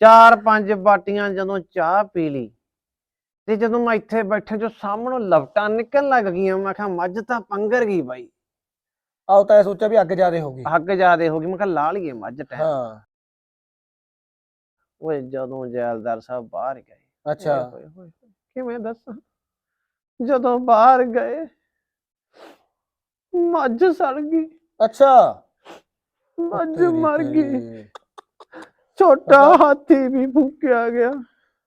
ਚਾਰ ਪੰਜ ਬਾਟੀਆਂ ਜਦੋਂ ਚਾਹ ਪੀ ਲਈ ਤੇ ਜਦੋਂ ਮੈਂ ਇੱਥੇ ਬੈਠੇ ਜੋ ਸਾਹਮਣੋਂ ਲਪਟਾਂ ਨਿਕਲਣ ਲੱਗ ਗਈਆਂ ਮੈਂ ਕਿਹਾ ਮੱਝ ਤਾਂ ਪੰਗਰ ਗਈ ਬਾਈ। ਆਉ ਤਾਂ ਇਹ ਸੋਚਿਆ ਵੀ ਅੱਗ ਜ਼ਿਆਦੇ ਹੋ ਗਈ। ਅੱਗ ਜ਼ਿਆਦੇ ਹੋ ਗਈ ਮੈਂ ਕਿਹਾ ਲਾ ਲਈਏ ਮੱਝ ਟਾਈਮ। ਹਾਂ। ਓਏ ਜਦੋਂ ਜੈਲਦਾਰ ਸਾਹਿਬ ਬਾਹਰ ਗਏ। ਅੱਛਾ। ਕਿਵੇਂ ਦੱਸਾਂ? ਜਦੋਂ ਬਾਹਰ ਗਏ ਮੱਝ ਸੜ ਗਈ। ਅੱਛਾ। ਮੱਝ ਮਰ ਗਈ। ਛੋਟਾ ਹਾਥੀ ਵੀ ਫੂਕਿਆ ਗਿਆ।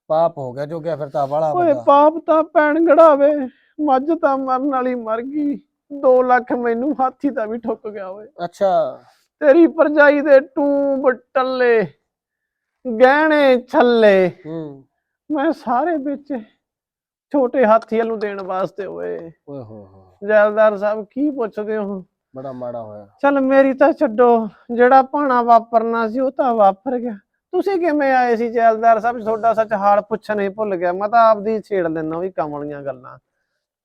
ਪਾਪ ਹੋ ਗਿਆ ਜੋ ਗਿਆ ਫਿਰ ਤਾਂ ਵਾਲਾ ਓਏ ਬੰਦਾ। ਪਾਪ ਤਾਂ ਪੈਣ ਗੜਾਵੇ ਮੱਝ ਤਾਂ ਮਰਨ ਵਾਲੀ ਮਰ ਗਈ। 2 ਲੱਖ ਮੈਨੂੰ ਹਾਥੀ ਦਾ ਵੀ ਠੁੱਕ ਗਿਆ ਓਏ। ਅੱਛਾ। ਤੇਰੀ ਪਰਜਾਈ ਦੇ ਟੂਬ ਟੱਲੇ ਗਹਿਣੇ ਛੱਲੇ। ਹੂੰ। ਮੈਂ ਸਾਰੇ ਵਿੱਚ ਛੋਟੇ ਹਾਥੀ ਨੂੰ ਦੇਣ ਵਾਸਤੇ ਓਏ। ਓਏ ਹੋ ਹੋ ਜੈਲਦਾਰ ਸਾਹਿਬ ਕੀ ਪੁੱਛਦੇ ਹੋ? ਬੜਾ ਮਾੜਾ ਹੋਇਆ। ਚੱਲ ਮੇਰੀ ਤਾਂ ਛੱਡੋ, ਜਿਹੜਾ ਭਾਣਾ ਵਾਪਰਨਾ ਸੀ ਉਹ ਤਾਂ ਵਾਪਰ ਗਿਆ। ਤੁਸੀਂ ਕਿਵੇਂ ਆਏ ਸੀ ਜੈਲਦਾਰ ਸਾਹਿਬ? ਤੁਹਾਡਾ ਸੱਚ ਹਾਲ ਪੁੱਛਣ ਹੀ ਭੁੱਲ ਗਿਆ। ਮੈਂ ਤਾਂ ਆਪਦੀ ਛੇੜ ਲੈਣਾ ਵੀ ਕੰਮ ਗੱਲਾਂ।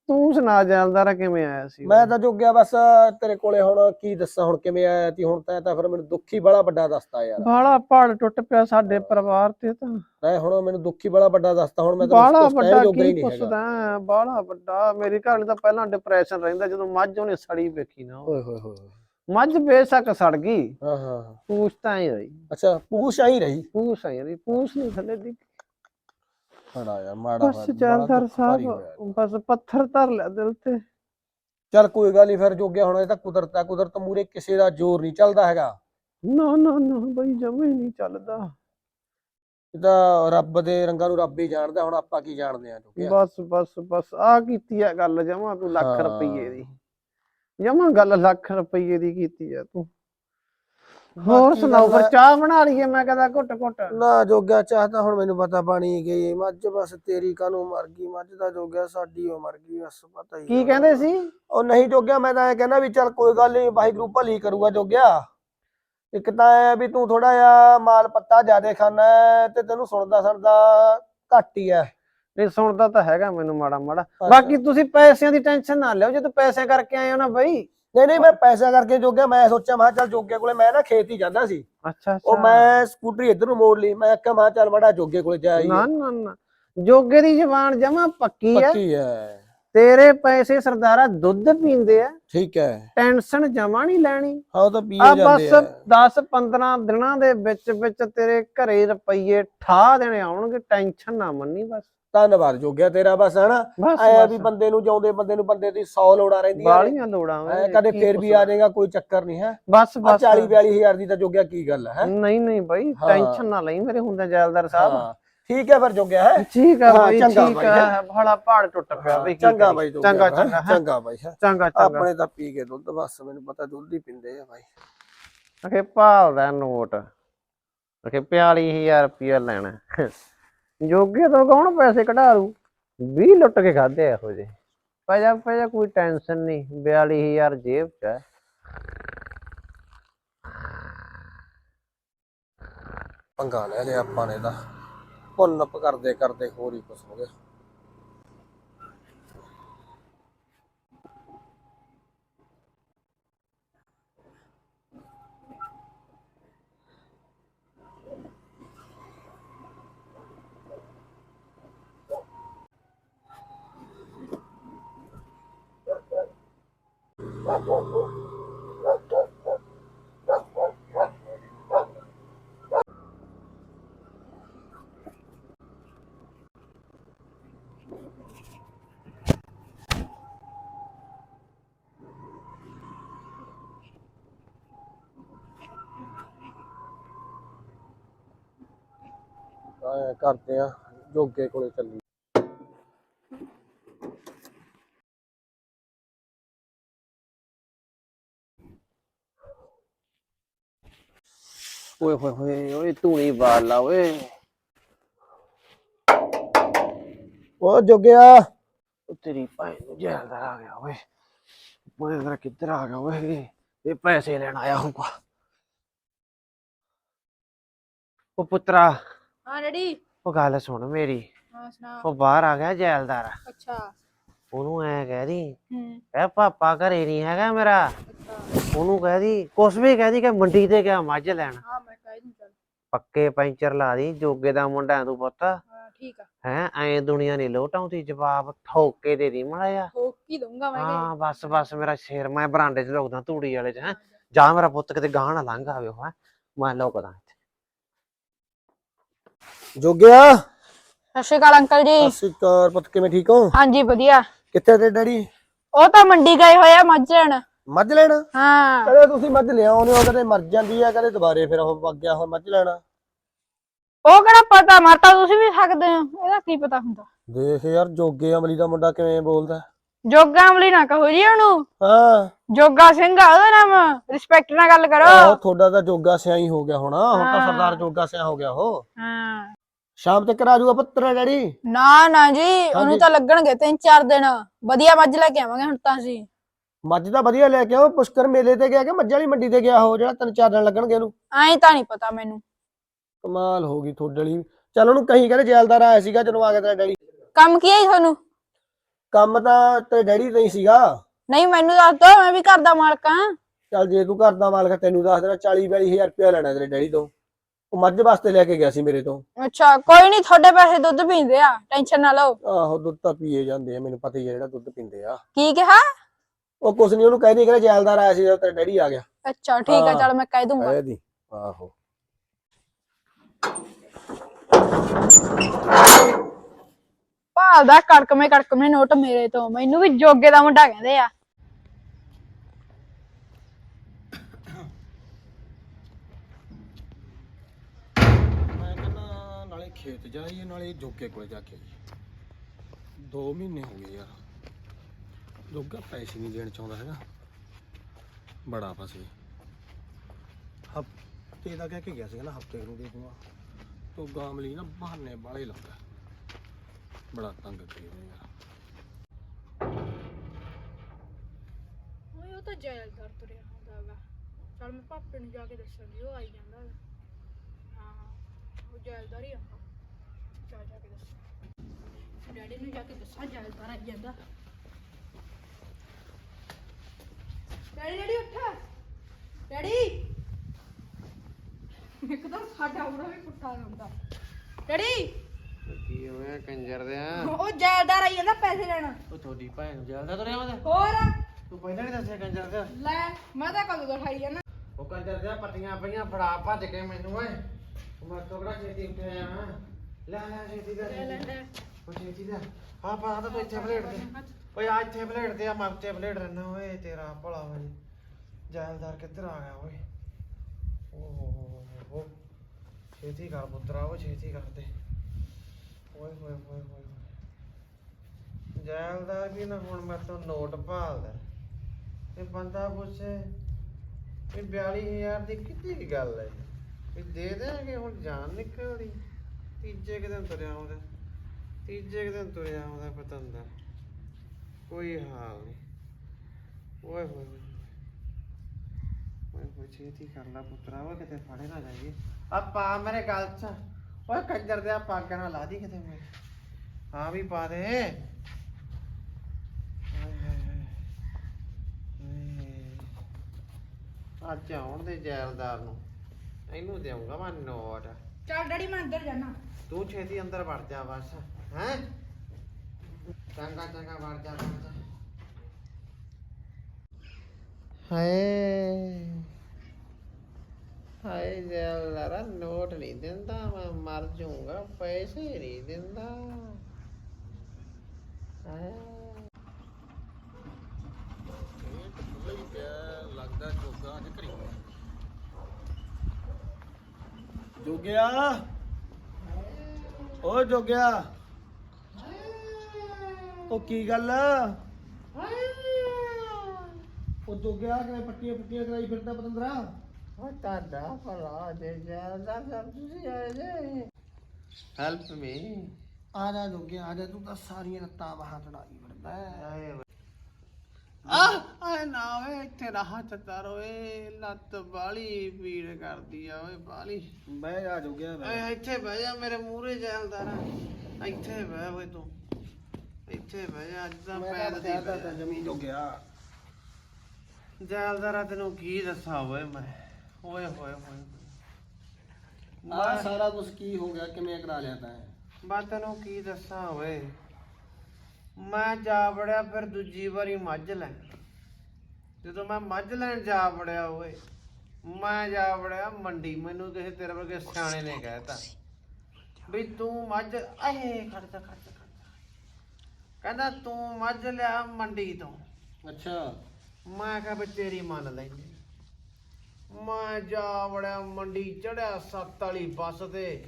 ਤੂੰ ਸੁਣਾ ਜੈਲਦਾਰਾ ਕਿਵੇਂ ਆਇਆ ਸੀ ਮੈਂ ਤਾਂ ਜੋ ਗਿਆ ਬਸ ਤੇਰੇ ਕੋਲੇ ਹੁਣ ਕੀ ਦੱਸਾਂ ਹੁਣ ਕਿਵੇਂ ਆਇਆ ਤੀ ਹੁਣ ਤਾਂ ਤਾਂ ਫਿਰ ਮੈਨੂੰ ਦੁੱਖੀ ਬੜਾ ਵੱਡਾ ਦੱਸਤਾ ਯਾਰ। ਬਾਲਾ ਪਹਾੜ ਟੁੱਟ ਪਿਆ ਸਾਡੇ ਪਰਿਵਾਰ ਤੇ ਤਾਂ। ਤੈਂ ਹੁਣ ਮੈਨੂੰ ਦੁੱਖੀ ਬੜਾ ਵੱਡਾ ਦੱਸਤਾ ਹੁਣ ਮੈਂ ਤਾਂ ਬਾਲਾ ਵੱਡਾ ਕੀ ਪੁੱਛਦਾ ਬਾਲਾ ਵੱਡਾ। ਮੇਰੀ ਘਰ ਵਾਲੀ ਤਾਂ ਪਹਿਲਾਂ ਡਿਪਰੈਸ਼ਨ ਰਹਿੰਦਾ ਜਦੋਂ ਮੱਝ ਉਹਨੇ ਸੜੀ ਵੇਖੀ ਨਾ। ਓਏ ਹੋਏ ਹੋਏ ਮੱਝ ਬੇਸ਼ੱਕ ਸੜ ਗਈ। ਹਾਂ ਹਾਂ। ਪੂਛ ਤਾਂ ਹੀ ਰਹੀ। ਅੱਛਾ ਪੂਛ ਆਈ ਰਹੀ? ਪੂਛ ਆਈ ਰਹੀ ਪੂਛ ਨਹੀਂ ਥੱਲੇ ਦੀ ਬੜਾ ਯਾਰ ਮਾੜਾ ਬਸ ਭਾਰੀ ਹੋਇਆ। ਸਾਹਿਬ ਬਸ ਪੱਥਰ ਧਰ ਲਿਆ ਦਿਲ ਤੇ। ਚੱਲ ਕੋਈ ਗੱਲ ਨਹੀਂ ਫਿਰ ਜੋਗਿਆ ਹੁਣ ਇਹ ਤਾਂ ਕੁਦਰਤ ਆ ਕੁਦਰਤ ਮੂਰੇ ਕਿਸੇ ਦਾ ਜ਼ੋਰ ਨਹੀਂ ਚੱਲਦਾ ਹੈਗਾ। ਨਾ ਨਾ ਨਾ ਬਈ ਜਮੇ ਨਹੀਂ ਚੱਲਦਾ। ਇਹ ਤਾਂ ਰੱਬ ਦੇ ਰੰਗਾਂ ਨੂੰ ਰੱਬ ਹੀ ਜਾਣਦਾ ਹੁਣ ਆਪਾਂ ਕੀ ਜਾਣਦੇ ਆ ਜੋਗਿਆ ਬਸ ਬਸ ਬਸ ਆ ਕੀਤੀ ਆ ਗੱਲ ਜਮਾ ਤੂੰ ਲੱਖ ਹਾਂ। ਰੁਪਏ ਦੀ। ਜਮਾ ਗੱਲ ਲੱਖ ਰੁਪਏ ਦੀ ਕੀਤੀ ਆ ਤੂੰ। ਹੋਰ ਸੁਣਾਓ ਫਿਰ ਚਾਹ ਬਣਾ ਲਈਏ ਮੈਂ ਕਹਦਾ ਘੁੱਟ ਘੁੱਟ। ਨਾ ਜੋਗਿਆ ਚਾਹਤਾ ਹੁਣ ਮੈਨੂੰ ਪਤਾ ਬਣੀ ਗਈ। ਮੱਝ ਬਸ ਤੇਰੀ ਕਾਨੂੰ ਮਰ ਗਈ? ਮੱਝ ਦਾ ਜੋਗਿਆ ਸਾਡੀ ਉਹ ਮਰ ਗਈ ਬਸ ਪਤਾ ਹੀ ਕੀ। ਕਹਿੰਦੇ ਸੀ? ਉਹ ਨਹੀਂ ਜੋਗਿਆ ਮੈਂ ਤਾਂ ਇਹ ਕਹਿੰਦਾ ਵੀ ਚੱਲ ਕੋਈ ਗੱਲ ਨਹੀਂ ਵਾਹਿਗੁਰੂ ਭਲੀ ਕਰੂਗਾ ਜੋਗਿਆ। ਇੱਕ ਤਾਂ ਆ ਵੀ ਤੂੰ ਥੋੜਾ ਜਿਹਾ ਮਾਲ ਪੱਤਾ ਜ਼ਿਆਦਾ ਖਾਣਾ ਤੇ ਤੈਨੂੰ ਸੁਣਦਾ ਸੁਣਦਾ ਘੱਟ ਹੀ ਹੈ ਨਹੀਂ ਸੁਣਦਾ ਤਾਂ ਹੈਗਾ ਮੈਨੂੰ ਮਾੜਾ ਮਾੜਾ। ਬਾਕੀ ਤੁਸੀਂ ਪੈਸਿਆਂ ਦੀ ਟੈਨਸ਼ਨ ਨਾ ਲਿਓ ਜੇ ਤੂੰ ਪੈਸੇ ਕਰਕੇ ਆਏ ਹੋ ਨਾ ਬਈ। ਨਹੀਂ ਨਹੀਂ ਮੈਂ ਪੈਸਾ ਕਰਕੇ ਜੋਗਿਆ ਮੈਂ ਸੋਚਿਆ ਮੈਂ ਕਿਹਾ ਚੱਲ ਜੋਗੇ ਕੋਲੇ ਮੈਂ ਨਾ ਖੇਤ ਹੀ ਜਾਂਦਾ ਸੀ। ਅੱਛਾ ਉਹ ਮੈਂ ਸਕੂਟਰੀ ਇੱਧਰ ਨੂੰ ਮੋੜ ਲਈ ਮੈਂ ਕਿਹਾ ਮੈਂ ਕਿਹਾ ਚੱਲ ਬੜਾ ਜੋਗੇ ਕੋਲੇ ਜਾਈਏ ਨਾ ਨਾ ਨਾ। ਜੋਗੇ ਦੀ ਜ਼ਬਾਨ ਜਮਾ ਪੱਕੀ ਹੈ ਪੱਕੀ ਹੈ ਤੇਰੇ ਪੈਸੇ ਸਰਦਾਰਾ ਦੁੱਧ ਪੀਂਦੇ ਆ। ਠੀਕ ਹੈ। ਟੈਨਸ਼ਨ ਜਮਾ ਨਹੀਂ ਲੈਣੀ। ਹਾਂ ਉਹ ਤਾਂ ਪੀਏ ਆ ਜਾਂਦੇ ਬਸ ਆ। 10 15 ਦਿਨਾਂ ਦੇ ਵਿੱਚ ਵਿੱਚ ਤੇਰੇ ਘਰੇ ਰੁਪਈਏ ਠਾ ਦੇਣੇ ਆਉਣਗੇ ਟੈਨਸ਼ਨ ਨਾ ਮੰਨੀ ਬਸ। ਧੰਨਵਾਦ ਜੋਗਿਆ ਤੇਰਾ ਬਸ ਹਨਾ ਬਸ ਆਇਆ ਵੀ ਬੰਦੇ ਨੂੰ ਜਾਉਂਦੇ ਬੰਦੇ ਨੂੰ ਬੰਦੇ ਦੀ 100 ਲੋੜਾਂ ਰਹਿੰਦੀਆਂ ਨੇ। ਬਾਲੀਆਂ ਲੋੜਾਂ ਐਂ ਵੇ, ਕਦੇ ਕੀ ਫੇਰ ਵੀ। ਆ ਜਾਏਗਾ ਕੋਈ ਚੱਕਰ ਨਹੀਂ ਹੈ ਬਸ ਆ ਬਸ 40 42 ਹਜ਼ਾਰ ਦੀ ਤਾਂ ਜੋਗਿਆ ਕੀ ਗੱਲ ਹੈ ਨਹੀਂ ਨਹੀਂ ਬਾਈ ਹਾਂ। ਟੈਨਸ਼ਨ ਨਾ ਲਈ ਮੇਰੇ ਹੁੰਦਾ ਜੈਲਦਾਰ ਸਾਹਿਬ ਹਾਂ ਠੀਕ ਹੈ ਫਿਰ ਜੋਗਿਆ ਹੈ ਠੀਕ ਆ ਹਾਂ, ਬਾਈ ਚੰਗਾ ਠੀਕ ਬਾਈ, ਆ ਪਹਾੜ ਟੁੱਟ ਪਿਆ ਬਈ ਕੀ ਚੰਗਾ ਕਰੀਏ। ਬਾਈ ਜੋਗਿਆ ਚੰਗਾ ਹੈਂ? ਚੰਗਾ ਹੈਂ? ਚੰਗਾ ਬਾਈ ਹੈਂ। ਚੰਗਾ ਚੰਗਾ ਆਪਣੇ ਤਾਂ ਪੀ ਕੇ ਦੁੱਧ ਬਸ ਮੈਨੂੰ ਪਤਾ ਦੁੱਧ ਹੀ ਪੀਂਦੇ ਆ ਬਾਈ ਅਖੇ ਭਾਲਦਾ ਨੋਟ ਅਖੇ 45000 ਰੁਪਇਆ ਲੈਣਾ ਜੋਗੇ ਤੋਂ ਕੌਣ ਪੈਸੇ ਕਢਾ ਲੂ 20 ਲੁੱਟ ਕੇ ਖਾਦੇ ਇਹੋ ਜੇ ਪਜਾ ਪਜਾ ਕੋਈ ਟੈਨਸ਼ਨ ਨਹੀਂ 42000 ਜੇਬ ਚ ਹੈ ਪੰਗਾ ਲੈ ਲਿਆ ਆਪਾਂ ਨੇ ਤਾਂ। ਪੁੰਨ ਕਰਦੇ ਕਰਦੇ ਹੋਰ ਹੀ ਕੁਛ ਹੋ ਗਿਆ ਐਂ ਕਰਦੇ ਆ ਜੋਗੇ ਕੋਲੇ ਚੱਲੀ। ਓਏ ਹੋਏ ਹੋਏ ਓਏ ਧੂਣੀ ਬਾਲ ਲਾ ਓਏ। ਉਹ ਜੋਗਿਆ। ਉਹ ਤੇਰੀ ਭੈਣ ਨੂੰ ਜੈਲਦਾਰ ਆ ਗਿਆ ਓਏ। ਮੈਂ ਜਰਾ ਕਿੱਧਰ ਆ ਗਿਆ ਓਏ? ਇਹ ਪੈਸੇ ਲੈਣ ਆਇਆ ਹੋਊਗਾ। ਉਹ ਪੁੱਤਰਾ ਹਾਂ ਡੈਡੀ। ਉਹ ਗੱਲ ਸੁਣ ਮੇਰੀ। ਹਾਂ ਸੁਣਾ। ਉਹ ਬਾਹਰ ਆ ਗਿਆ ਜੈਲਦਾਰ। ਅੱਛਾ। ਉਹਨੂੰ ਐ ਕਹਿ ਦੀ ਹੂੰ। ਕਹਿ ਪਾਪਾ ਘਰੇ ਨਹੀਂ ਹੈਗਾ ਮੇਰਾ। ਅੱਛਾ। ਉਹਨੂੰ ਕਹਿ ਦੀ ਕੁਛ ਵੀ ਕਹਿ ਦੀ ਕਿ ਮੰਡੀ ਤੇ ਗਿਆ ਮੱਝ ਲੈਣ। ਹਾਂ ਮੈਂ ਕਹਿ ਦੂੰ ਚੱਲ ਪੱਕੇ ਪੈਂਚਰ ਲਾ ਦੀ ਜੋਗੇ ਦਾ ਮੁੰਡਾ ਤੂੰ ਪੁੱਤ। ਹਾਂ ਠੀਕ ਆ। ਹੈ ਐ ਦੁਨੀਆ ਨਹੀਂ ਲੋਟਾਉਂਦੀ ਜਵਾਬ ਠੋਕ ਕੇ ਦੇ ਦੀ ਮਾੜਾ ਠੋਕ ਹੀ ਦਊਂਗਾ ਮੈਂ ਕਿ। ਹਾਂ ਬਸ ਬਸ ਮੇਰਾ ਸ਼ੇਰ ਮੈਂ ਬਰਾਂਡੇ 'ਚ ਲੁਕਦਾ ਤੂੜੀ ਵਾਲੇ 'ਚ ਹੈ। ਜਾ ਮੇਰਾ ਪੁੱਤ ਕਿਤੇ ਗਾਹ ਨਾ ਲੰਘ ਆਵੇ ਉਹ ਹੈ। ਮੈਂ ਲੁਕਦਾ। ਜੋਗਿਆ? ਸਤਿ ਸ਼੍ਰੀ ਅਕਾਲ ਅੰਕਲ ਜੀ। ਸਿਕਾਰ ਪੁੱਤ ਕਿਵੇਂ ਠੀਕ ਹੋ? ਹਾਂਜੀ ਵਧੀਆ। ਕਿੱਥੇ ਤੇ ਡੈਡੀ? ਉਹ ਤਾਂ ਮੰਡੀ ਗਏ ਹੋਏ ਆ ਮੱਝਣ ਮੱਝ ਲੈਣਾ? ਹਾਂ। ਕਦੇ ਤੁਸੀਂ ਮੱਝ ਲਿਆਉਨੇ ਹੋ ਕਦੇ ਮਰ ਜਾਂਦੀ ਆ ਕਦੇ ਦੁਬਾਰੇ ਫਿਰ ਉਹ ਵਗ ਗਿਆ ਹੁਣ ਮੱਝ ਲੈਣਾ? ਉਹ ਕਿਹੜਾ ਪਤਾ ਮਰਤਾ ਤੁਸੀਂ ਵੀ ਸਕਦੇ ਹੋ ਇਹਦਾ ਕੀ ਪਤਾ ਹੁੰਦਾ। ਦੇਖ ਯਾਰ ਜੋਗੇ ਅਮਲੀ ਦਾ ਮੁੰਡਾ ਕਿਵੇਂ ਬੋਲਦਾ? ਜੋਗਾ ਅਮਲੀ ਨਾ ਕਹੋ ਜੀ ਉਹਨੂੰ। ਹਾਂ। ਜੋਗਾ ਸਿੰਘ ਆ ਉਹਦਾ ਨਾਮ ਰਿਸਪੈਕਟ ਨਾਲ ਗੱਲ ਕਰੋ। ਆਹੋ ਤੁਹਾਡਾ ਤਾਂ ਜੋਗਾ ਸਿਆ ਹੀ ਹੋ ਗਿਆ ਹੋਣਾ। ਹੁਣ ਤਾਂ ਹਾਂ। ਸਰਦਾਰ ਜੋਗਾ ਸਿਆ ਹੋ ਗਿਆ ਉਹ। ਹਾਂ। ਸ਼ਾਮ ਤੱਕ ਆ ਜਾਊਗਾ ਪੁੱਤਰ ਡੈਡੀ? ਨਾ ਨਾ ਜੀ ਉਹਨੂੰ। ਤਾਂ ਲੱਗਣਗੇ ਤਿੰਨ ਚਾਰ ਦਿਨ। ਵਧੀਆ ਮੱਝ ਲੈ ਕੇ ਆਵਾਂਗੇ ਹੁਣ ਤਾਂ ਅਸੀਂ। ਮੱਝ ਤਾਂ ਵਧੀਆ ਲੈ ਕੇ ਆਓ। ਪੁਸ਼ਕਰ ਮੇਲੇ ਤੇ ਗਿਆ ਕਿ ਮੱਝ ਵਾਲੀ ਮੰਡੀ ਤੇ ਗਿਆ ਉਹ ਜਿਹੜਾ ਤਿੰਨ ਚਾਰ ਦਿਨ ਲੱਗਣਗੇ ਉਹਨੂੰ? ਐਂ ਤਾਂ ਨਹੀਂ ਪਤਾ ਮੈਨੂੰ। ਕਮਾਲ ਹੋ ਗਈ ਤੁਹਾਡੇ ਲਈ। ਚੱਲ ਉਹਨੂੰ ਕਹੀਂ ਕਹਿੰਦੇ ਜੈਲਦਾਰ ਆਇਆ ਸੀਗਾ ਜਦੋਂ ਆ ਗਿਆ ਤੇਰਾ ਡੈਡੀ। ਕੰਮ ਕੀ ਹੈ ਜੀ ਤੁਹਾਨੂੰ? ਕੰਮ ਤਾਂ ਤੇਰੇ ਡੈਡੀ ਦਾ ਹੀ ਸੀਗਾ। ਨਹੀਂ ਮੈਨੂੰ ਦੱਸ ਦੋ ਮੈਂ ਵੀ ਘਰ ਦਾ ਮਾਲਕ ਹਾਂ। ਚੱਲ ਜੇ ਤੂੰ ਘਰ ਦਾ ਮਾਲਕ ਆ, ਤੈਨੂੰ ਦੱਸ ਦੇਣਾ 40 42000 ਰੁਪਇਆ ਲੈਣਾ ਤੇਰੇ ਡੈਡੀ ਤੋਂ। ਉਹ ਮੱਝ ਵਾਸਤੇ ਲੈ ਕੇ ਗਿਆ ਸੀ ਮੇਰੇ ਤੋਂ। ਅੱਛਾ ਕੋਈ ਨਹੀਂ ਤੁਹਾਡੇ ਪੈਸੇ ਦੁੱਧ ਪੀਂਦੇ ਆ ਟੈਨਸ਼ਨ ਨਾ ਲਓ। ਆਹੋ ਦੁੱਧ ਤਾਂ ਪੀਏ ਜਾਂਦੇ ਆ ਮੈਨੂੰ ਪਤਾ ਹੀ ਆ ਜਿਹੜਾ ਦੁੱਧ ਪੀਂਦੇ ਆ। ਕੀ ਕਿਹਾ? ਉਹ ਕੁਛ ਨਹੀਂ ਉਹਨੂੰ ਕਹਿੰਦੀ ਕਹਿੰਦੇ ਜੈਲਦਾਰ ਆਇਆ ਸੀ ਜਦੋਂ ਤੇਰਾ ਡੈਡੀ ਆ ਗਿਆ। ਅੱਛਾ ਠੀਕ ਆ ਹਾਂ। ਚਲ ਮੈਂ ਕਹਿ ਦੂੰਗਾ। ਦੀ ਆਹੋ। ਭਾਲਦਾ ਕੜਕਵੇਂ ਕੜਕਵੇਂ ਨੋਟ ਮੇਰੇ ਤੋਂ, ਮੈਨੂੰ ਵੀ ਜੋਗੇ ਦਾ ਮੁੰਡਾ ਕਹਿੰਦੇ ਆ। ਮੈਂ ਕਹਿੰਦਾ ਨਾਲੇ ਖੇਤ ਜਾਈਏ, ਨਾਲੇ ਜੋਗੇ ਕੋਲੇ ਜਾ ਕੇ ਆਈਏ। 2 ਮਹੀਨੇ ਹੋ ਗਏ ਯਾਰ। ਜੋਗਾ ਪੈਸੇ ਨਹੀਂ ਦੇਣ ਚਾਹੁੰਦਾ ਹੈਗਾ। ਬੜਾ ਫਸੇ। ਹਫ਼ਤੇ ਦਾ ਕਹਿ ਕੇ ਗਿਆ ਸੀ ਨਾ ਹਫ਼ਤੇ ਨੂੰ ਦੇ ਦੂੰਗਾ। ਤੋ ਗਾਮਲੀ ਨਾ ਬਹਾਨੇ ਬਾਲੇ ਲਾਉਂਦਾ। ਬੜਾ ਤੰਗ ਕਰੀ ਹੋਇਆ ਯਾਰ ਓਏ, ਉਹ ਤਾਂ ਜੈਲਦਾਰ ਤੁਰਿਆ ਹੁੰਦਾਗਾ ਚਲ ਮੈਂ ਪਾਪੇ ਨੂੰ ਜਾ ਕੇ ਦੱਸਾਂਗੀ ਉਹ ਆਈ ਜਾਂਦਾ ਗਾ। ਹਾਂ, ਉਹ ਜੈਲਦਾਰ ਹੀ ਆ। ਜਾ ਜਾ ਕੇ ਦੱਸ। ਡੈਡੀ ਨੂੰ ਜਾ ਕੇ ਦੱਸਾਂ ਜੈਲਦਾਰ ਆਈ ਜਾਂਦਾ। ਡੈਡੀ ਡੈਡੀ, ਉੱਠ। ਡੈਡੀ! ਇੱਕਦਮ ਸਾਡਾ ਉਰਾ ਵੀ ਪੁੱਠਾ ਹੁੰਦਾ ਡੈਡੀ! ਕੀ ਹੋਇਆ? ਕੰਜਰ ਦਿਆ ਉਹ ਜੈਲਦਾਰ ਆਈ ਜਾਂਦਾ ਪੈਸੇ ਲੈਣ। ਉਹ ਤੁਹਾਡੀ ਭੈਣ ਜਲਦਾ ਤੁਰਿਆ ਵਾ ਹੋਰ? ਤੂੰ ਪਹਿਲਾਂ ਨਹੀਂ ਦੱਸਿਆ ਕੰਜਰ ਦਿਆ ਲੈ ਮੈਂ ਤਾਂ ਕਦੋਂ ਦਾ ਖਾਈ ਜਾਂਦਾ ਉਹ ਕੰਜਰ ਦਿਆ ਪੱਟੀਆਂ ਪਈਆਂ ਫੜਾ ਭੱਜ ਕੇ ਮੈਨੂੰ ਓਏ। ਉਹ ਮੈਂ ਤੋਂ ਕਿਹੜਾ ਛੇਤੀ ਉੱਠਿਆ ਆ ਲੈ ਲੈ ਛੇਤੀ ਦਾ ਲੈ ਲੈ ਲੈ ਉਹ ਛੇਤੀ ਦਾ। ਹਾਂ ਪਾ ਤਾਂ ਤੂੰ ਇੱਥੇ ਪਲੇਟ ਦੇ। ਓਏ ਆ ਇੱਥੇ ਪਲੇਟ ਤੇ ਆ ਮੈਂ ਉੱਤੇ ਪਲੇਟ ਰਹਿਣਾ ਓਏ ਤੇਰਾ ਭਲਾ ਓਏ। ਜੈਲਦਾਰ ਕਿੱਧਰ ਆ ਗਿਆ ਓਏ? ਓ ਹੋ ਹੋ ਹੋ ਛੇਤੀ ਕਰ ਪੁੱਤਰਾ ਉਹ ਛੇਤੀ ਕਰ ਦੇ। ਓਏ ਹੋਏ ਹੋਏ ਹੋਏ ਜੈਲਦਾਰ ਵੀ ਨਾ ਹੁਣ ਮੈਂ ਤੋਂ ਨੋਟ ਭਾਲਦਾ। ਤੇ ਬੰਦਾ ਪੁੱਛੇ ਇਹ 42000 ਦੀ ਕਿੱਡੀ ਗੱਲ ਹੈ ਵੀ ਦੇ ਦੇਾਂਗੇ ਹੁਣ ਜਾਨ ਨਿਕਲਦੀ। ਤੀਜੇ ਕੁ ਦਿਨ ਤੁਰਿਆ ਆਉਂਦਾ। ਤੀਜੇ ਕੁ ਦਿਨ ਤੁਰਿਆ ਆਉਂਦਾ ਪਤੰਦਰ। ਕੋਈ ਹਾਲ ਨਹੀਂ। ਓਏ ਹੋਏ ਹੋਏ। ਓਏ ਹੋਏ, ਛੇਤੀ ਕਰ ਲੈ ਪੁੱਤਰਾ, ਓਏ ਕਿਤੇ ਫੜੇ ਨਾ ਜਾਈਏ। ਆ ਪਾ ਮੇਰੇ ਗੱਲ 'ਚ। ਓਏ ਕੰਜਰ ਦੇ ਆ ਪੱਗ ਨਾ ਲਾ ਦੀ ਕਿਤੇ ਮੇਰੇ ਹਾਂ ਵੀ ਪਾ ਦੇ। ਹਾਏ ਹਾਏ। ਅੱਜ ਆਉਣ ਦੇ ਜੈਲਦਾਰ ਨੂੰ। ਇਹਨੂੰ ਦੇਵਾਂਗਾ ਮੈਂ ਨੋਟ। ਚੱਲ ਡੈਡੀ ਮੈਂ ਅੰਦਰ ਜਾਣਾ ਤੂੰ ਛੇਤੀ ਅੰਦਰ ਵੜ ਜਾ ਬਸ ਹੈ? ਚੰਗਾ ਚੰਗਾ ਵੜ ਜਾ ਵੜ ਜਾ ਹਾਏ। ਹਾਏ ਜੈਲਦਾਰਾ ਨੋਟ ਨਹੀਂ ਦਿੰਦਾ ਮੈਂ ਮਰ ਜਾਊਂਗਾ ਪੈਸੇ ਨਹੀਂ ਦਿੰਦਾ। ਹਾਏ। ਲੱਗਦਾ ਜੋਗਾ ਅੱਜ ਘਰੀ ਜੋਗਿਆ? ਓ ਜੋਗਿਆ। ਉਹ ਕੀ ਗੱਲ? ਉਹ ਜੋਗਿਆ ਕਿ ਪੱਟੀਆਂ ਪੁੱਟੀਆਂ ਕਰਾਈ ਫਿਰਦਾ ਪਤੰਦਰਾ? ਉਹ ਤੁਹਾਡਾ ਭਲਾ ਜੇ ਜੈਲਦਾਰ ਸਰ ਤੁਸੀਂ ਆਏ ਜੇ। ਹੈਲਪ ਮੀ ਆ ਜਾ ਜੋਗਿਆ ਆ ਜਾ ਤੂੰ ਤਾਂ ਸਾਰੀਆਂ ਲੱਤਾਂ ਬਾਹਾਂ ਚੜਾਈ ਫਿਰਦਾ ਆਏ ਆ ਆਏ ਨਾ ਓਏ ਇੱਥੇ ਨਾ ਹੱਥ ਤਰ ਓਏ ਲੱਤ ਬਾਲੀ ਪੀੜ ਕਰਦੀ ਆ ਓਏ ਬਾਲੀ। ਬਹਿ ਜਾ ਜੋਗਿਆ ਓਏ ਇੱਥੇ ਬਹਿ ਜਾ ਮੇਰੇ ਮੂਹਰੇ ਜੈਲਦਾਰ ਇੱਥੇ ਬਹਿ ਓਏ ਤੂੰ। ਇੱਥੇ ਬਹਿ ਜਾ ਅੱਜ ਤਾਂ ਪੈਦ ਦੀ ਬਹਿ ਜਾ। ਜ਼ਮੀਨ ਜੋਗਿਆ ਜੈਲਦਾਰਾ ਤੈਨੂੰ ਕੀ ਦੱਸਾਂ ਓਏ ਮੈਂ। ਓਏ ਹੋਏ ਹੋਏ। ਆ ਸਾਰਾ ਕੁਝ ਕੀ ਹੋ ਗਿਆ? ਕਿਵੇਂ ਕਰਾ ਲਿਆ ਤੈਂ? ਮੈਂ ਤੈਨੂੰ ਕੀ ਦੱਸਾਂ ਓਏ? ਮੈਂ ਜਾ ਵੜਿਆ ਫਿਰ ਦੂਜੀ ਵਾਰੀ ਮੱਝ ਲੈਣ ਜਦੋਂ ਮੈਂ ਮੱਝ ਲੈਣ ਜਾ ਵੜਿਆ ਓਏ ਮੈਂ ਜਾ ਵੜਿਆ ਮੰਡੀ ਮੈਨੂੰ ਕਿਸੇ ਤੇਰੇ ਵਰਗੇ ਸਿਆਣੇ ਨੇ ਕਹਿਤਾ ਵੀ ਤੂੰ ਮੱਝ ਅਹੇ ਖੜਦਾ ਖੜਦਾ ਖੜਦਾ ਕਹਿੰਦਾ ਤੂੰ ਮੱਝ ਲਿਆ ਮੰਡੀ ਤੋਂ। ਅੱਛਾ। ਮੈਂ ਕਿਹਾ ਵੀ ਤੇਰੀ ਮੰਨ ਲੈਂਦੇ। ਮੈਂ ਜਾ ਵੜਿਆ ਮੰਡੀ ਚੜਿਆ ਸੱਤ ਵਾਲੀ ਬੱਸ ਤੇ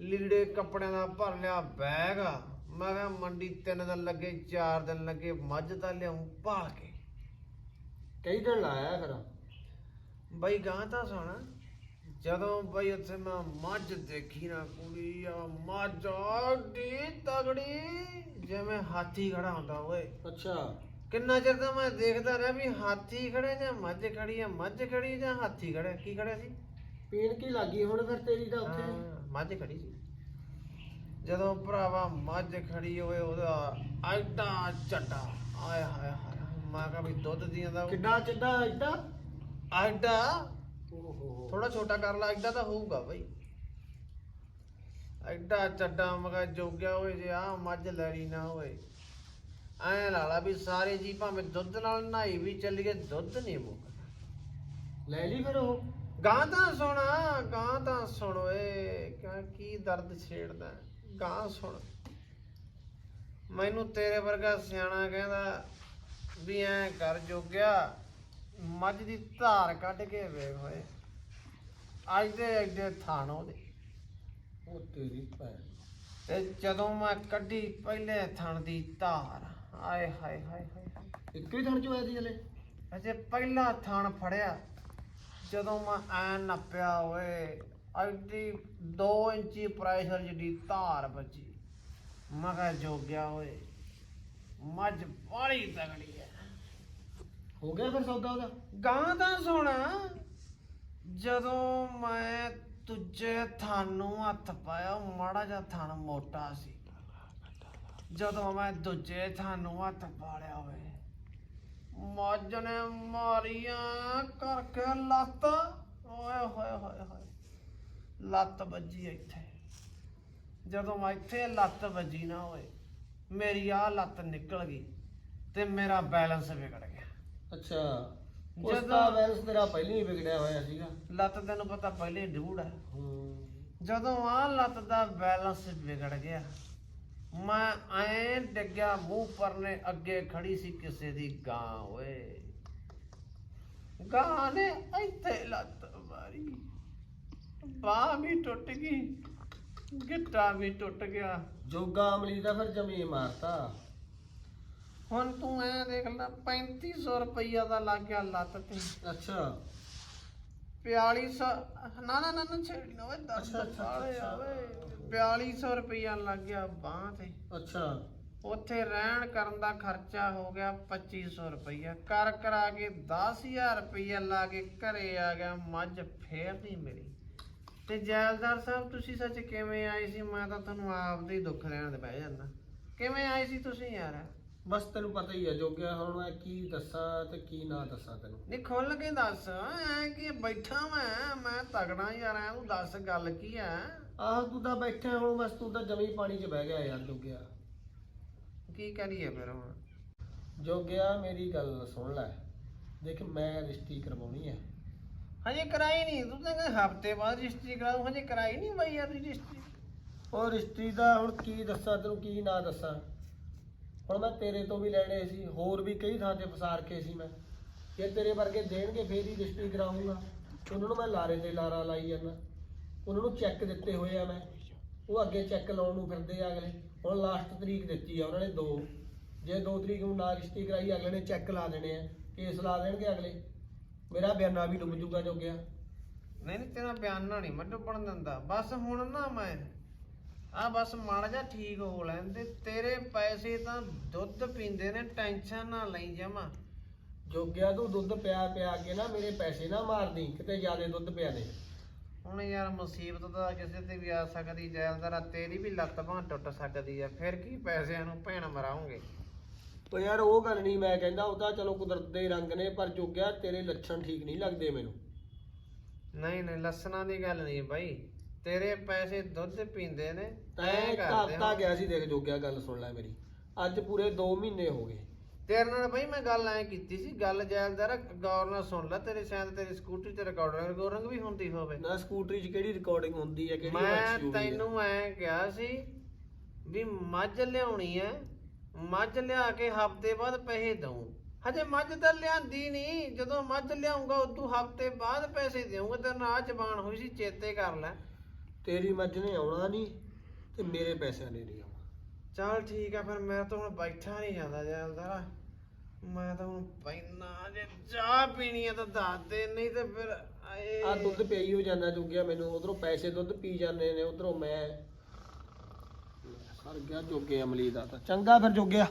ਲੀੜੇ ਕੱਪੜਿਆਂ ਦਾ ਭਰ ਲਿਆ ਬੈਗ। ਮੈਂ ਕਿਹਾ ਮੰਡੀ ਤਿੰਨ ਦਿਨ ਲੱਗੇ ਚਾਰ ਦਿਨ ਲੱਗੇ ਮੱਝ ਤਾਂ ਲਿਆਉਂ ਭਾਲ ਕੇ। ਕਈ ਦਿਨ ਲਾਇਆ ਫਿਰ? ਬਈ ਗਾਂ ਤਾਂ ਸੁਣ ਜਦੋਂ ਬਈ ਉੱਥੇ ਮੈਂ ਮੱਝ ਦੇਖੀ ਨਾ ਕੁੜੀ ਆ ਮੱਝ ਡੀ ਤਗੜੀ ਜਿਵੇਂ ਹਾਥੀ ਖੜਾ ਹੁੰਦਾ ਓਏ। ਅੱਛਾ। ਕਿੰਨਾ ਚਿਰ ਤਾਂ ਮੈਂ ਦੇਖਦਾ ਰਿਹਾ ਵੀ ਹਾਥੀ ਖੜੇ ਜਾਂ ਮੱਝ ਖੜੀ ਆ ਮੱਝ ਖੜੀ ਜਾਂ ਹਾਥੀ ਖੜਿਆ ਕੀ ਖੜਿਆ ਸੀ? ਪੀਣ ਕੀ ਲੱਗੀ ਹੁਣ ਫਿਰ ਤੇਰੀ ਤਾਂ ਉੱਥੇ? ਹਾਂ, ਮੱਝ ਖੜੀ ਸੀ। ਜਦੋਂ ਭਰਾਵਾ ਮੱਝ ਖੜੀ ਹੋਏ ਉਹਦਾ ਐਡਾ ਚੱਡਾ। ਆਏ ਹਾਏ ਹਾਏ ਮੈਂ ਕਿਹਾ ਵੀ ਦੁੱਧ ਦੀਆਂ ਦਾ ਕਿੱਡਾ ਚਿੱਡਾ ਐਡਾ ਐਡਾ ਓਹੋ। ਥੋੜਾ ਛੋਟਾ ਕਰ ਲਾ ਐਡਾ ਤਾਂ ਹੋਊਗਾ ਬਈ। ਐਡਾ ਚੱਡਾ ਮਗਾ ਜੋਗਿਆ ਹੋਏ ਜੇ ਆ ਮੱਝ ਲੈਣੀ ਨਾ ਹੋਏ। ਐ ਲਾਲਾ ਵੀ ਸਾਰੇ ਜੀ ਭਾਵੇਂ ਦੁੱਧ ਨਾਲ ਨਹਾਈ ਵੀ ਚੱਲੀਏ ਦੁੱਧ ਨਹੀਂ ਮੁੱਕਦਾ। ਲੈ ਲਈ ਫਿਰ ਉਹ। ਗਾਂ ਤਾਂ ਸੁਣ ਗਾਂ ਤਾਂ ਸੁਣ ਓਏ ਕਿਆ ਕੀ ਦਰਦ ਛੇੜਦਾ ਗਾਂ ਸੁਣ। ਮੈਨੂੰ ਤੇਰੇ ਵਰਗਾ ਸਿਆਣਾ ਕਹਿੰਦਾ ਵੀ ਐ ਕਰ ਜੋਗਿਆ ਮੱਝ ਦੀ ਧਾਰ ਕੱਢ ਕੇ ਵੇਖ ਹੋਏ ਅੱਜ ਦੇ ਐਡੇ ਥਾਣ ਉਹਦੇ। ਉਹ ਤੇਰੀ ਭੈਣ। ਤੇ ਜਦੋਂ ਮੈਂ ਕੱਢੀ ਪਹਿਲੇ ਥਣ ਦੀ ਧਾਰ। ਆਏ ਹਾਏ ਹਾਏ ਹਾਏ। ਇੱਕ ਹੀ ਥਣ ਚ ਹੋਇਆ ਸੀ ਹਲੇ? ਅਜੇ ਪਹਿਲਾ ਥਣ ਫੜਿਆ। ਜਦੋਂ ਮੈਂ ਐ ਨੱਪਿਆ ਓਏ ਐਡੀ 2 ਇੰਚੀ ਪ੍ਰੈਸ਼ਰ ਜਿਹੜੀ ਧਾਰ ਬੱਜੀ ਮੈਂ ਕਿਹਾ ਜੋਗਿਆ ਓਏ ਮੱਝ ਬੜੀ ਤਗੜੀ ਐ। ਹੋ ਗਿਆ ਫਿਰ ਸੌਦਾ ਉਹਦਾ? ਗਾਂ ਤਾਂ ਸੁਣ ਜਦੋਂ ਮੈਂ ਤੁਝੇ ਥਣ ਨੂੰ ਹੱਥ ਪਾਇਆ ਉਹ ਮਾੜਾ ਜਿਹਾ ਥਣ ਮੋਟਾ ਸੀ। ਜਦੋਂ ਮੈਂ ਦੂਜੇ ਥਣ ਨੂੰ ਹੱਥ ਪਾ ਲਿਆ ਓਏ ਮੱਝ ਨੇ ਮਾਰੀਆਂ ਕਰਕੇ ਲੱਤ। ਓਏ ਹੋਏ ਹੋਏ ਹੋਏ ਲੱਤ ਵੱਜੀ ਇੱਥੇ। ਜਦੋਂ ਮੈਂ ਇੱਥੇ ਲੱਤ ਵੱਜੀ ਨਾ ਓਏ ਮੇਰੀ ਆ ਲੱਤ ਨਿਕਲ ਗਈ ਤੇ ਮੇਰਾ ਬੈਲੈਂਸ ਵਿਗੜ ਗਿਆ। ਅੱਛਾ ਜਦੋਂ- ਬੈਲੈਂਸ ਤੇਰਾ ਪਹਿਲਾਂ ਹੀ ਵਿਗੜਿਆ ਹੋਇਆ ਸੀਗਾ। ਲੱਤ ਤੈਨੂੰ ਪਤਾ ਪਹਿਲੇ ਡੂੜ ਹੂੰ। ਜਦੋਂ ਆ ਲੱਤ ਦਾ ਬੈਲੈਂਸ ਵਿਗੜ ਗਿਆ ਮੈਂ ਐਂ ਡਿੱਗਿਆ ਮੂੰਹ ਪਰਨੇ ਅੱਗੇ ਖੜੀ ਸੀ ਕਿਸੇ ਦੀ ਗਾਂ ਓਏ। ਗਾਂ ਨੇ ਇੱਥੇ ਲੱਤ ਮਾਰੀ। ਬਾਹ ਵੀ ਟੁੱਟ ਗਈ ਗਿੱਟਾ ਵੀ ਟੁੱਟ ਗਿਆ। ਜੋਗਾ ਅਮਲੀ ਦਾ ਫਿਰ ਜਮੀ ਮਾਰਤਾ। ਹੁਣ ਤੂੰ ਐਂ ਦੇਖ ਲੈ 3500 ਰੁਪਈਆ ਦਾ ਲੱਗ ਗਿਆ ਲੱਤ ਤੇ। ਅੱਛਾ। 4200 ਨਾ ਨਾ ਨਾ ਨਾ ਛੇੜੀ ਨਾ ਓਏ ਦਰਦ ਅੱਛਾ, ਅੱਛਾ, ਅੱਛਾ। 4200 ਰੁਪਈਆ ਲੱਗ ਗਿਆ ਬਾਹ ਤੇ। ਅੱਛਾ। ਉੱਥੇ ਰਹਿਣ ਕਰਨ ਦਾ ਖਰਚਾ ਹੋ ਗਿਆ 2500 ਰੁਪਈਆ। ਕਰ ਕਰਾ ਕੇ 10000 ਰੁਪਈਆ ਲਾ ਕੇ ਘਰੇ ਆ ਗਿਆ ਮੱਝ ਫੇਰ ਨਹੀਂ ਮਿਲੀ। ਤੇ ਜੈਲਦਾਰ ਸਾਹਿਬ ਤੁਸੀਂ ਸੱਚ ਕਿਵੇਂ ਆਏ ਸੀ? ਮੈਂ ਤਾਂ ਤੁਹਾਨੂੰ ਆਪਦੇ ਹੀ ਦੁੱਖ ਲੈਣ ਦੇ ਬਹਿ ਜਾਂਦਾ। ਕਿਵੇਂ ਆਏ ਸੀ ਤੁਸੀਂ ਯਾਰ? ਬਸ ਤੈਨੂੰ ਪਤਾ ਹੀ ਆ ਜੋਗਿਆ ਹੁਣ ਮੈਂ ਕੀ ਦੱਸਾਂ ਤੇ ਕੀ ਨਾ ਦੱਸਾਂ ਤੈਨੂੰ। ਨਹੀਂ ਖੁੱਲ ਕੇ ਦੱਸ ਐ ਕਿ ਬੈਠਾ ਮੈਂ ਮੈਂ ਤਗੜਾ ਯਾਰ ਐ ਤੂੰ ਦੱਸ ਗੱਲ ਕੀ ਆ ਆਹ ਤੂੰ ਤਾਂ ਬੈਠਾ ਹੁਣ ਬਸ ਤੂੰ ਤਾਂ ਜਮੀ ਪਾਣੀ 'ਚ ਬਹਿ ਗਿਆ ਯਾਰ ਜੋਗਿਆ। ਕੀ ਕਰੀਏ ਫਿਰ ਹੁਣ? ਜੋਗਿਆ ਮੇਰੀ ਗੱਲ ਸੁਣ ਲੈ। ਦੇਖ ਮੈਂ ਰਜਿਸਟਰੀ ਕਰਵਾਉਣੀ ਹੈ ਹਜੇ ਕਰਾਈ ਨਹੀਂ ਤੂੰ ਤਾਂ ਕਹਿੰਦਾ ਹਫ਼ਤੇ ਬਾਅਦ ਰਜਿਸਟਰੀ ਕਰਾਉ ਹਜੇ ਕਰਾਈ ਨਹੀਂ ਬਈ ਯਾਰ ਰਜਿਸਟਰੀ ਉਹ ਰਜਿਸਟਰੀ ਦਾ ਹੁਣ ਕੀ ਦੱਸਾਂ ਤੈਨੂੰ ਕੀ ਨਾ ਦੱਸਾਂ। ਹੁਣ ਮੈਂ ਤੇਰੇ ਤੋਂ ਵੀ ਲੈਣੇ ਸੀ, ਹੋਰ ਵੀ ਕਈ ਥਾਂ ਤੇ ਫਸਾਰ ਕੇ ਸੀ ਮੈਂ। ਜੇ ਤੇਰੇ ਵਰਗੇ ਦੇਣਗੇ, ਫੇਰ ਹੀ ਰਿਸ਼ਤੀ ਕਰਾਉਂਗਾ। ਉਹਨਾਂ ਨੂੰ ਮੈਂ ਲਾਰੇ ਤੇ ਲਾਰਾ ਲਾਈ ਜਾਂਦਾ। ਉਹਨਾਂ ਨੂੰ ਚੈੱਕ ਦਿੱਤੇ ਹੋਏ ਆ ਮੈਂ। ਉਹ ਅੱਗੇ ਚੈੱਕ ਲਾਉਣ ਨੂੰ ਫਿਰਦੇ ਆ ਅਗਲੇ। ਹੁਣ ਲਾਸਟ ਤਰੀਕ ਦਿੱਤੀ ਆ ਉਹਨਾਂ ਨੇ 2 ਜੇ 2 ਤਰੀਕ ਨੂੰ ਨਾ ਰਜਿਸਟਰੀ ਕਰਾਈ, ਅਗਲੇ ਨੇ ਚੈੱਕ ਲਾ ਦੇਣੇ ਆ। ਕੇਸ ਲਾ ਦੇਣਗੇ ਅਗਲੇ। ਮੇਰਾ ਬਿਆਨਾ ਵੀ ਡੁੱਬ ਜੂਗਾ ਜੋਗਿਆ। ਨਹੀਂ ਨਹੀਂ, ਤੇਰਾ ਬਿਆਨ ਨਾ ਨਹੀਂ ਮੈਂ ਡੁੱਬਣ ਦਿੰਦਾ। ਬਸ ਹੁਣ ਨਾ ਮੈਂ ਆ ਬਸ ਮਾੜਾ ਜਿਹਾ ਠੀਕ ਹੋ ਲੈਂਦੇ ਤੇਰੇ ਪੈਸੇ ਤਾਂ ਦੁੱਧ ਪੀਂਦੇ ਨੇ ਟੈਨਸ਼ਨ ਨਾ ਲਈ ਜਮਾ। ਜੋਗਿਆ ਤੂੰ ਦੁੱਧ ਪਿਆ ਪਿਆ ਕੇ ਨਾ ਮੇਰੇ ਪੈਸੇ ਨਾ ਮਾਰਦੀ ਕਿਤੇ ਜ਼ਿਆਦੇ ਦੁੱਧ ਪਿਆ ਦੇ। ਹੁਣ ਯਾਰ ਮੁਸੀਬਤ ਤਾਂ ਕਿਸੇ ਤੇ ਵੀ ਆ ਸਕਦੀ ਜੈਲਦਾਰਾ ਤੇਰੀ ਵੀ ਲੱਤ ਬਾਂਹ ਟੁੱਟ ਸਕਦੀ ਆ ਫਿਰ ਕੀ ਪੈਸਿਆਂ ਨੂੰ ਭੈਣ ਮਰਾਉਂਗੇ? ਉਹ ਯਾਰ ਉਹ ਗੱਲ ਨਹੀਂ ਮੈਂ ਕਹਿੰਦਾ ਉਹ ਤਾਂ ਚਲੋ ਕੁਦਰਤ ਦੇ ਰੰਗ ਨੇ ਪਰ ਜੋਗਿਆ ਤੇਰੇ ਲੱਛਣ ਠੀਕ ਨਹੀਂ ਲੱਗਦੇ ਮੈਨੂੰ। ਨਹੀਂ ਨਹੀਂ ਲੱਸਣਾ ਦੀ ਗੱਲ ਨਹੀਂ ਬਾਈ। ਤੇਰੇ ਪੈਸੇ ਦੁੱਧ ਪੀਂਦੇ ਨੇ ਤੈਂ ਕਰਦੇ। ਗਿਆ ਸੀ ਦੇਖ ਜੋਗਿਆ ਗੱਲ ਸੁਣ ਲੈ ਮੇਰੀ। ਅੱਜ ਪੂਰੇ 2 ਮਹੀਨੇ ਹੋ ਗਏ। ਤੇਰੇ ਨਾਲ ਬਈ ਮੈਂ ਗੱਲ ਐ ਕੀਤੀ ਸੀ ਗੱਲ ਜੈਲਦਾਰ ਗੌਰ ਨਾਲ ਸੁਣ ਲੈ ਤੇਰੇ ਸ਼ਾਇਦ ਤੇਰੀ ਸਕੂਟਰੀ ਤੇ ਰਿਕਾਰਡਰ ਰਿਕਾਰਡਿੰਗ ਵੀ ਹੁੰਦੀ ਹੋਵੇ। ਨਾ ਸਕੂਟਰੀ 'ਚ ਕਿਹੜੀ ਰਿਕਾਰਡਿੰਗ ਹੁੰਦੀ ਹੈ ਕਿਹੜੀ ਮੈਂ ਹੈ? ਤੈਨੂੰ ਐ ਕਿਹਾ ਸੀ ਵੀ ਮੱਝ ਲਿਆਉਣੀ ਐ ਮੱਝ ਲਿਆ ਕੇ ਹਫ਼ਤੇ ਬਾਅਦ ਪੈਸੇ ਦਊ। ਹਜੇ ਮੱਝ ਤਾਂ ਲਿਆਂਦੀ ਨਹੀਂ ਜਦੋਂ ਮੱਝ ਲਿਆਉਂਗਾ ਉਦੋਂ ਹਫ਼ਤੇ ਬਾਅਦ ਪੈਸੇ ਦੇਊਂਗਾ ਤੇ ਨਾ ਜ਼ਬਾਨ ਹੋਈ ਸੀ ਚੇਤੇ ਕਰ ਲੈ। ਤੇਰੀ ਮੱਝ ਨੇ ਆਉਣਾ ਨਹੀਂ ਤੇ ਮੇਰੇ ਪੈਸਿਆਂ ਨੇ ਨਹੀਂ ਆਉਣਾ। ਚਲ ਠੀਕ ਆ ਫਿਰ ਮੈਂ ਤਾਂ ਹੁਣ ਬੈਠਾ ਨਹੀਂ ਜਾਂਦਾ ਜੈਲਦਾਰ ਮੈਂ ਤਾਂ ਹੁਣ ਪੈਣਾ ਜੇ ਚਾਹ ਪੀਣੀ ਆ ਤਾਂ ਦੱਸ ਦੇ ਨਹੀਂ ਤੇ ਫਿਰ ਆਏ। ਆ ਦੁੱਧ ਪਈ ਹੋ ਜਾਂਦਾ ਜੋਗਿਆ ਮੈਨੂੰ ਉਧਰੋਂ ਪੈਸੇ ਦੁੱਧ ਪੀ ਜਾਂਦੇ ਨੇ ਉਧਰੋਂ ਮੈਂ ਸਰ ਗਿਆ ਜੋਗੇ ਅਮਲੀ ਦਾ ਤਾਂ। ਚੰਗਾ ਫਿਰ ਜੋਗਿਆ।